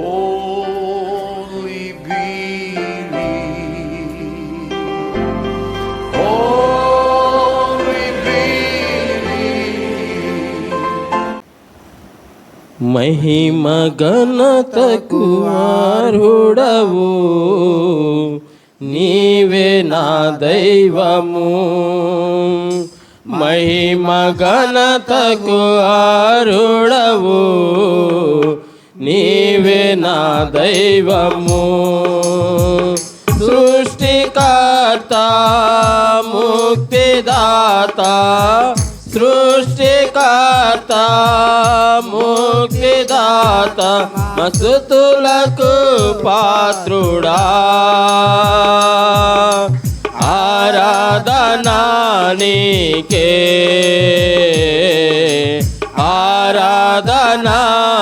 Only believe. Only believe. మహిమ ఘనతకు ఆరుడవు నీవే నా దైవము మహిమ ఘనతకు ఆరుడవు నీవే నా దైవము. సృష్టికర్త ముక్తిదాత. సృష్టికర్త ముక్తిదాత. మస్తుతులకు పాత్రుడా. ఆరాధనా నీకే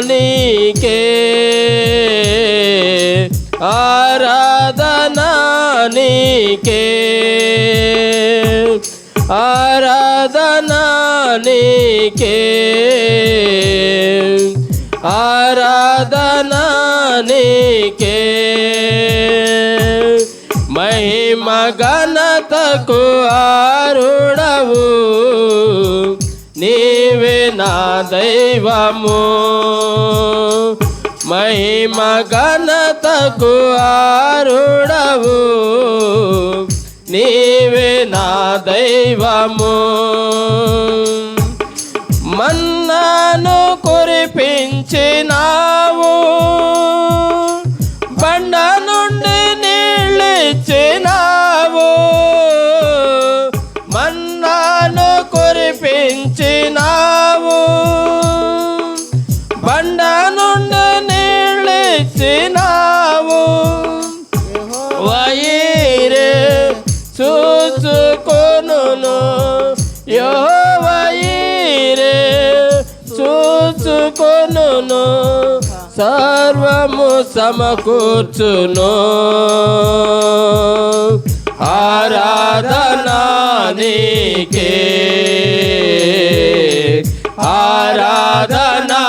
నీకే ఆరాధనా నీకే. ఆరాధనా నీకే. ఆరాధనా నీకే. మహిమ గణతకు ఆరుడవు. దైవము. మహిమ ఘనతకు ఆరుడవు. నీవే నా దైవము. మన్నాను కురిపించినా సర్వము సమకూర్చును. ఆరాధనా నీకే. ఆరాధనా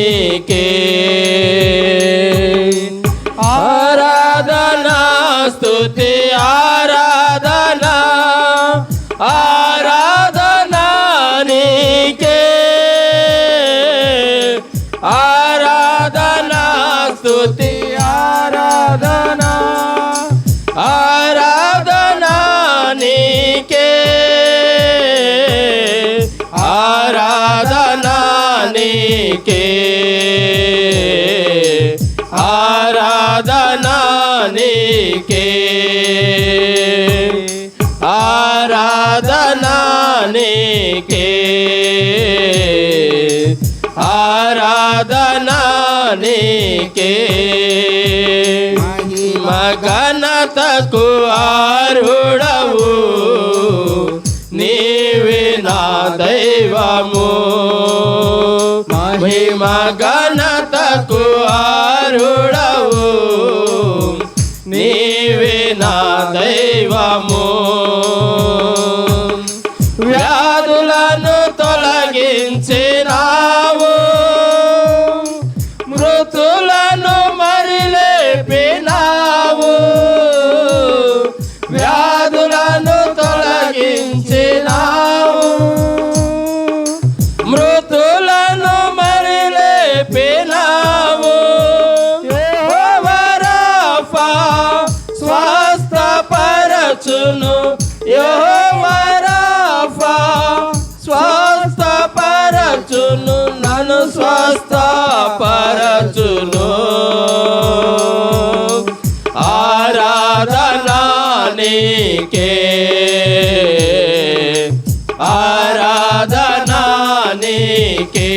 నీకే. ఆరాధనా నీకే ఆరాధనా నీకే మగనతకు ఆరుడవు. నీవే నా దైవము. మహిమ ఘనతకు ఆరుడవు. నీవే నా దైవము. స్వస్థపరచును. ఆరాధనా నీకే. ఆరాధనా నీకే.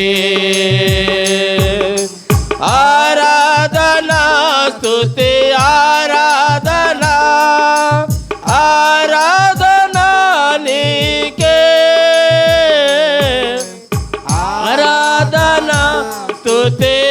tu te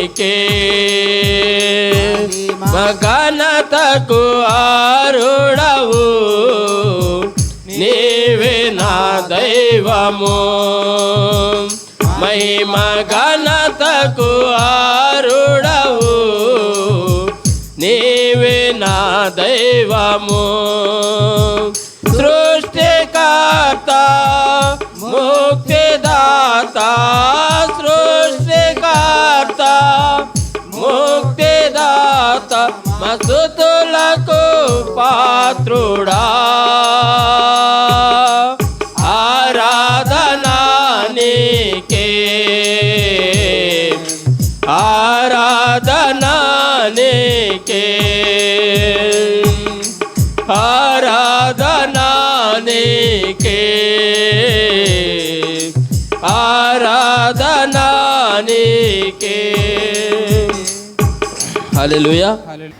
నీకే మగనతకు ఆరుడవు. నీవే నా దైవము. మహిమ ఘనతకు ఆరుడవు. నీవే నా దైవము. సృష్టికర్త ముక్తిదాత సృ స్తుతులకు పాత్రుడా. ఆరాధనానికే ఆరాధనానికే ఆరాధనానికే ఆరాధనానికే Hallelujah. Hallelujah.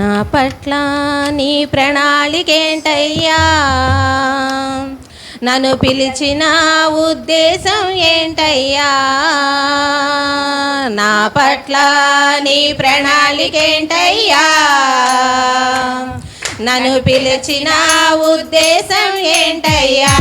నా పట్ల నీ ప్రణాళికేంటయ్యా? నన్ను పిలిచిన ఉద్దేశం ఏంటయ్యా? నా పట్ల నీ ప్రణాళికేంటయ్యా? నన్ను పిలిచిన ఉద్దేశం ఏంటయ్యా?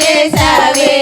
చేసావే.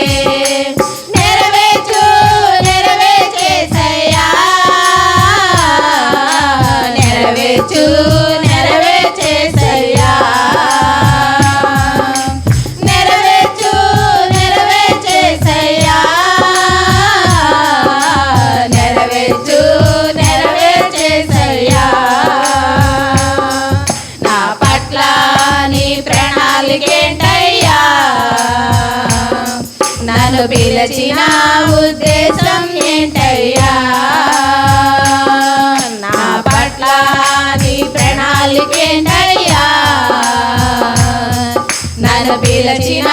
నన్ను పిలిచిన ఉద్దేశం ఏంటయ్యా? నా పట్ల నీ ప్రణాళిక ఏంటయ్యా? నన్ను పిలిచిన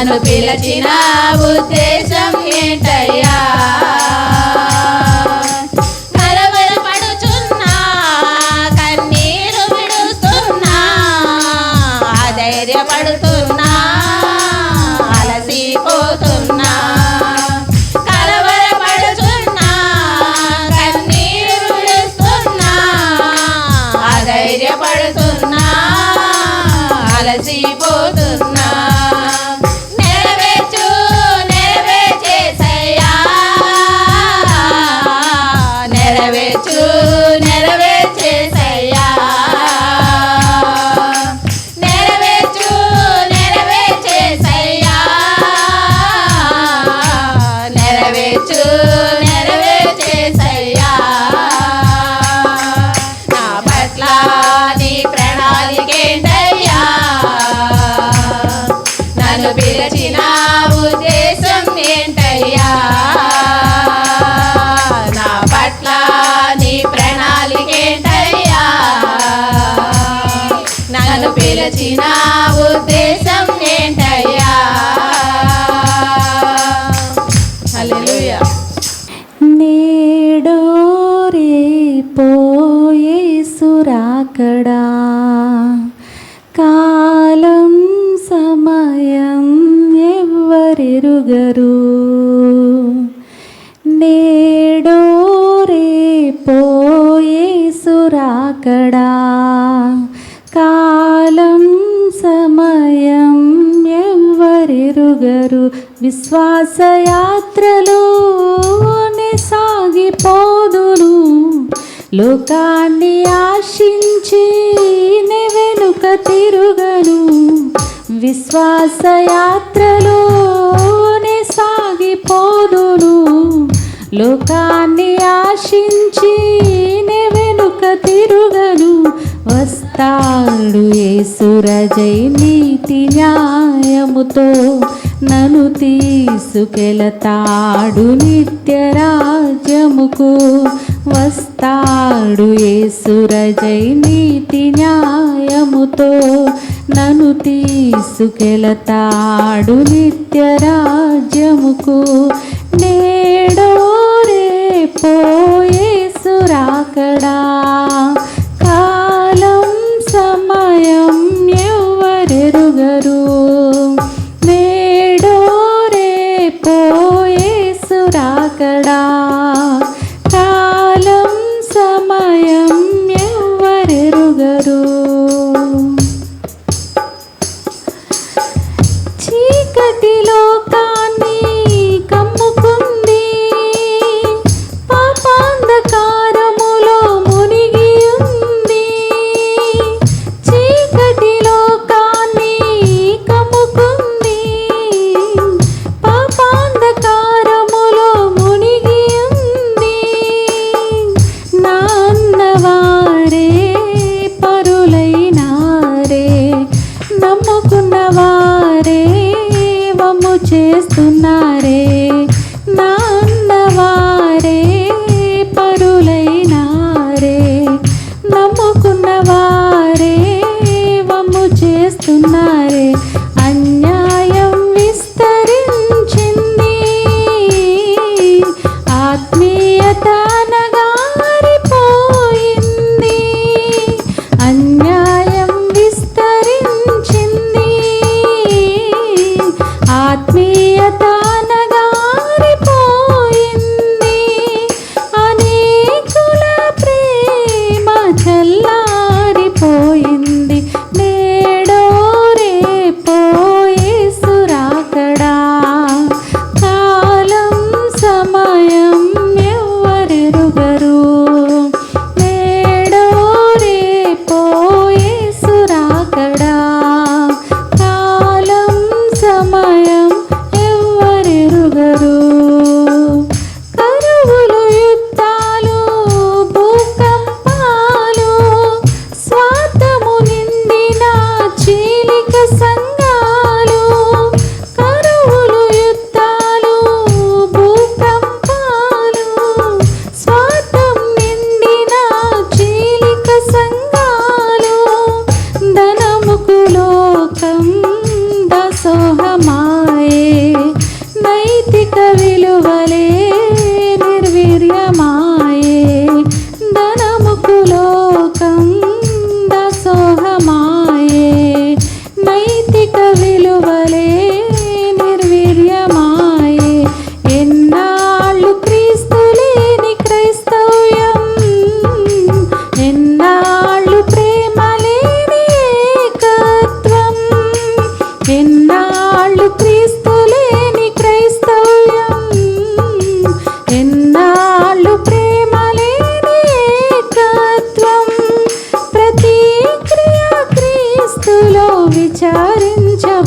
నన్ను పిలిచిన ఉద్దేశం ఏంటయ్యా? చేసిన ఉద్దేశం ఏంటయ్యా? నేడో రేపోయేసురాకడా కాలం సమయం ఎవ్వరిరుగరు. నేడో రేపోయేసురాకడా విశ్వాసయాత్రలో సాగిపోదును లోకాన్ని ఆశించి వెనుక తిరుగను. విశ్వాసయాత్రలోనే సాగిపోదును లోకాన్ని ఆశించి వెనుక తిరుగను. వస్తాడు ఏ సురజై నీతి న్యాయముతో. నను తీసుకెళతాడు నిత్య రాజ్యముకు. వస్తాడు ఏసురజై నీతి న్యాయముతో. నను తీసుకెళతాడు నిత్య రాజ్యముకు. నేడో రేపో ఏసురాకడా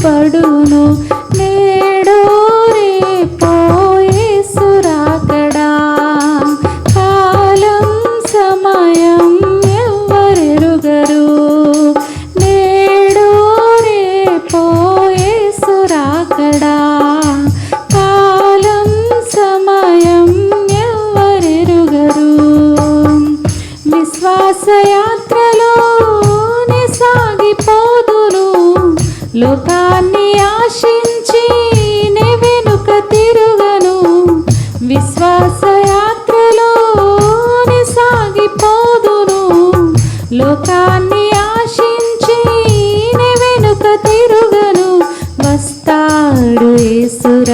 పడు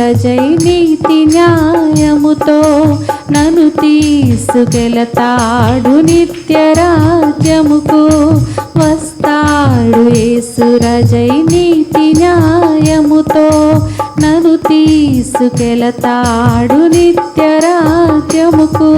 ప్రజై నీతి న్యాయముతో నను తీసుకెళతాడు నిత్య రాజ్యముకు. వస్తాడు ఏసురజై నీతి న్యాయముతో నను తీసుకెళతాడు నిత్య రాజ్యముకు.